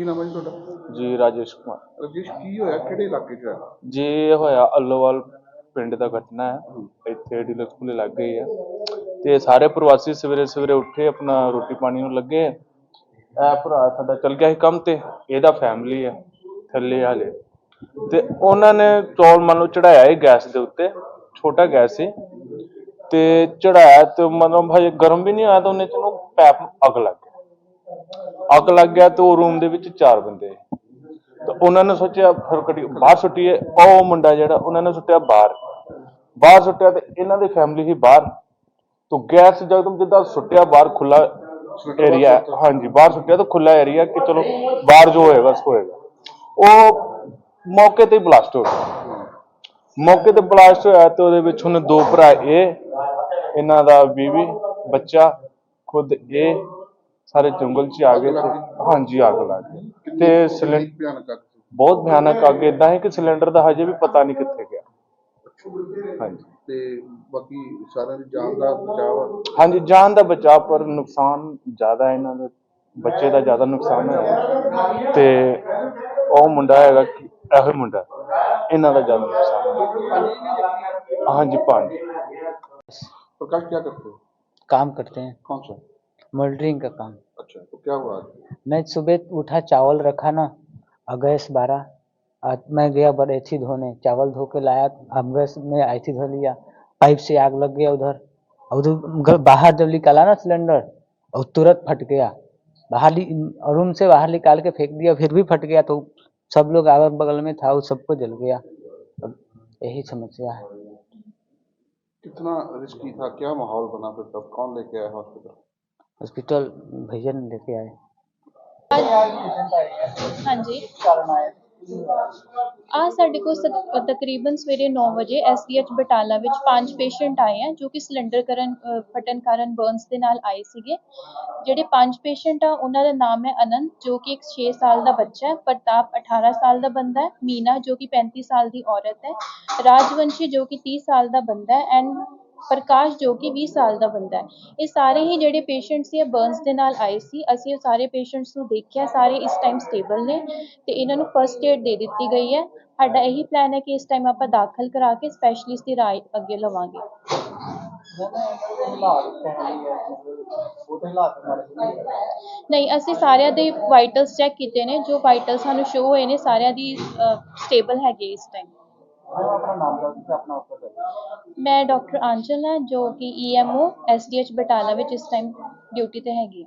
ਕੀ ਨਾਮ ਹੈ ਜੀ ਤੁਹਾਡਾ? ਜੀ ਰਾਜੇਸ਼ ਕੁਮਾਰ। ਰਜੇਸ਼ ਕੀ ਹੋਇਆ? ਕਿਹੜੇ ਇਲਾਕੇ 'ਚ ਹੋਇਆ? ਜੀ ਇਹ ਹੋਇਆ ਅੱਲੋਵਾਲ ਪਿੰਡ ਦਾ ਘਟਨਾ ਹੈ। ਇੱਥੇ ਡੀਲਕਸ ਪੁਲੇ ਲੱਗ ਗਈ ਹੈ। ਤੇ ਸਾਰੇ ਪ੍ਰਵਾਸੀ ਸਵੇਰੇ ਸਵੇਰੇ ਉੱਠੇ ਆਪਣਾ ਰੋਟੀ ਪਾਣੀ ਨੂੰ ਲੱਗੇ। ਇਹ ਭਰਾ ਸਾਡਾ ਚਲ ਗਿਆ ਸੀ ਕੰਮ ਤੇ ਇਹਦਾ ਫੈਮਿਲੀ ਹੈ ਥੱਲੇ ਹਾਲੇ। ਤੇ ਉਹਨਾਂ ਨੇ ਚੌਲ ਮੰਨ ਲਓ ਚੜਾਇਆ ਇਹ ਗੈਸ ਦੇ ਉੱਤੇ ਛੋਟਾ ਗੈਸ ਸੀ। ਤੇ ਚੜਾਇਆ ਤੇ ਮਤਲਬ ਹਜੇ ਗਰਮ ਵੀ ਨਹੀਂ ਹੋਇਆ ਤਾਂ ਉਹਨੇ ਚ ਨੂੰ ਪੈਪ ਨੂੰ ਅੱਗ ਲੱਗ ਗਿਆ ਅੱਗ ਲੱਗ ਗਿਆ ਤੇ ਉਹ ਰੂਮ ਦੇ ਵਿੱਚ ਚਾਰ ਬੰਦੇ। ਤੇ ਉਹਨਾਂ ਨੇ ਸੋਚਿਆ, ਫਿਰ ਕੱਢੀ ਬਾਹਰ ਸੁੱਟੀਏ ਉਹ ਮੁੰਡਾ ਜਿਹੜਾ, ਉਹਨਾਂ ਨੇ ਸੁੱਟਿਆ ਬਾਹਰ। ਬਾਹਰ ਸੁੱਟਿਆ ਤੇ ਇਹਨਾਂ ਦੀ ਫੈਮਿਲੀ ਸੀ ਬਾਹਰ। ਤੋਂ ਗੈਸ ਜਗਦਮ ਜਿੱਦਾਂ ਸੁੱਟਿਆ, ਬਾਹਰ ਖੁੱਲਾ ਏਰੀਆ ਹਾਂਜੀ, ਬਾਹਰ ਸੁੱਟਿਆ ਤਾਂ ਖੁੱਲਾ ਏਰੀਆ ਕਿ ਚਲੋ ਬਾਹਰ ਜੋ ਹੋਏਗਾ ਸੋ ਹੋਏਗਾ। ਉਹ ਮੌਕੇ ਤੇ ਬਲਾਸਟ ਹੋ ਗਿਆ। ਮੌਕੇ ਤੇ ਬਲਾਸਟ ਹੋਇਆ ਤੇ ਉਹਦੇ ਵਿੱਚ ਹੁਣ ਦੋ ਭਰਾ, ਇਹ, ਇਹਨਾਂ ਦਾ ਬੀਵੀ, ਬੱਚਾ, ਖੁਦ ਇਹ ਸਾਰੇ ਜੰਗਲ 'ਚ ਆ ਗਏ ਤੇ ਹਾਂਜੀ ਅੱਗ ਲੱਗ ਗਈ ਤੇ ਸਿਲੰਡਰ ਭਿਆਨਕ ਅੱਗ ਸੀ। ਬਹੁਤ ਭਿਆਨਕ ਅੱਗ ਇਦਾਂ ਹੈ ਕਿ ਸਿਲੰਡਰ ਦਾ ਹਜੇ ਵੀ ਪਤਾ ਨਹੀਂ ਕਿੱਥੇ ਗਿਆ ਹਾਂਜੀ ਤੇ ਬਾਕੀ ਸਾਰਿਆਂ ਦੀ ਜਾਨ ਦਾ ਬਚਾਅ ਵਾ ਹਾਂਜੀ ਜਾਨ ਦਾ ਬਚਾਅ ਪਰ ਨੁਕਸਾਨ ਜ਼ਿਆਦਾ ਹੈ ਇਹਨਾਂ ਦੇ ਬੱਚੇ ਦਾ ਜ਼ਿਆਦਾ ਨੁਕਸਾਨ ਹੋਇਆ ਤੇ ਉਹ ਮੁੰਡਾ ਹੈਗਾ ਕਿ ਇਹੋ ਹੀ ਮੁੰਡਾ ਇਹਨਾਂ ਦਾ ਜ਼ਿਆਦਾ ਨੁਕਸਾਨ ਹੋਇਆ ਹਾਂਜੀ ਪੰਜ प्रकाश क्या करते हो काम करते हैं कौन सा मोल्डरिंग का काम। अच्छा तो क्या हुआ? मैं सुबह उठा चावल रखा ना गैस बारह मैं गया बड़ेथी धोने चावल धो के लाया अब गैस में ऐथी धो लिया पाइप से आग लग गया उधर और उधर बाहर जब निकाला ना सिलेंडर और तुरंत फट गया बाहर रूम से बाहर निकाल के फेंक दिया फिर भी फट गया तो सब लोग अगल बगल में था वो सबको जल गया। यही समस्या है। कितना रिस्की था? क्या माहौल बना फिर तब? कौन लेके आया हॉस्पिटल? हॉस्पिटल भैया ने लेके आए ਹਾਂਜੀ ਆ ਸਾਡੇ ਕੋਲ ਸਤ- ਤਕਰੀਬਨ ਸਵੇਰੇ 9 ਵਜੇ ਐਸਡੀਐਚ ਬਟਾਲਾ ਵਿੱਚ ਪੰਜ ਪੇਸ਼ੈਂਟ ਆਏ ਆ ਜੋ ਕਿ ਸਿਲੰਡਰ ਕਰਨ ਅ, ਫਟਣ ਕਾਰਨ ਬਰਨਸ ਦੇ ਨਾਲ ਆਏ ਸੀਗੇ ਜਿਹੜੇ ਪੰਜ ਪੇਸ਼ੈਂਟ ਆ ਉਹਨਾਂ ਦਾ ਨਾਮ ਹੈ ਅਨੰਤ ਜੋ ਕਿ ਇੱਕ 6 ਸਾਲ ਦਾ ਬੱਚਾ ਹੈ ਪ੍ਰਤਾਪ 18 ਸਾਲ ਦਾ ਬੰਦਾ ਹੈ ਮੀਨਾ ਜੋ ਕਿ 35 ਸਾਲ ਦੀ ਔਰਤ ਹੈ ਰਾਜਵੰਸ਼ੀ ਜੋ ਕਿ 30 ਸਾਲ ਦਾ ਬੰਦਾ ਹੈ ਐਂਡ ਪ੍ਰਕਾਸ਼ ਜੋ ਕਿ 20 ਸਾਲ ਦਾ ਬੰਦਾ ਹੈ। ਇਹ ਸਾਰੇ ਹੀ ਜਿਹੜੇ ਪੇਸ਼ੈਂਟ ਸੀ, ਇਹ ਬਰਨਸ ਦੇ ਨਾਲ ਆਏ ਸੀ। ਅਸੀਂ ਉਹ ਸਾਰੇ ਪੇਸ਼ੈਂਟਸ ਨੂੰ ਦੇਖਿਆ, ਸਾਰੇ ਇਸ ਟਾਈਮ ਸਟੇਬਲ ਨੇ ਤੇ ਇਹਨਾਂ ਨੂੰ ਫਰਸਟ ਏਡ ਦੇ ਦਿੱਤੀ ਗਈ ਹੈ। ਸਾਡਾ ਇਹੀ ਪਲਾਨ ਹੈ ਕਿ ਇਸ ਟਾਈਮ ਆਪਾਂ ਦਾਖਲ ਕਰਾ ਕੇ ਸਪੈਸ਼ਲਿਸਟ ਦੀ ਰਾਏ ਅੱਗੇ ਲਵਾਂਗੇ। ਨਹੀਂ, ਅਸੀਂ ਸਾਰਿਆਂ ਦੇ ਵਾਈਟਲਸ ਚੈੱਕ ਕੀਤੇ ਨੇ। ਜੋ ਵਾਈਟਲ ਸਾਨੂੰ ਸ਼ੋ ਹੋਏ ਨੇ, ਸਾਰਿਆਂ ਦੀ ਸਟੇਬਲ ਹੈਗੇ ਇਸ ਟਾਈਮ ਮੈਂ ਡਾਕਟਰ ਆਂਚਲ ਹਾਂ, ਜੋ ਕਿ E M O S D SDH Batala ਵਿੱਚ ਇਸ ਟਾਈਮ ਡਿਊਟੀ ਤੇ ਹੈਗੀ ਹਾਂ।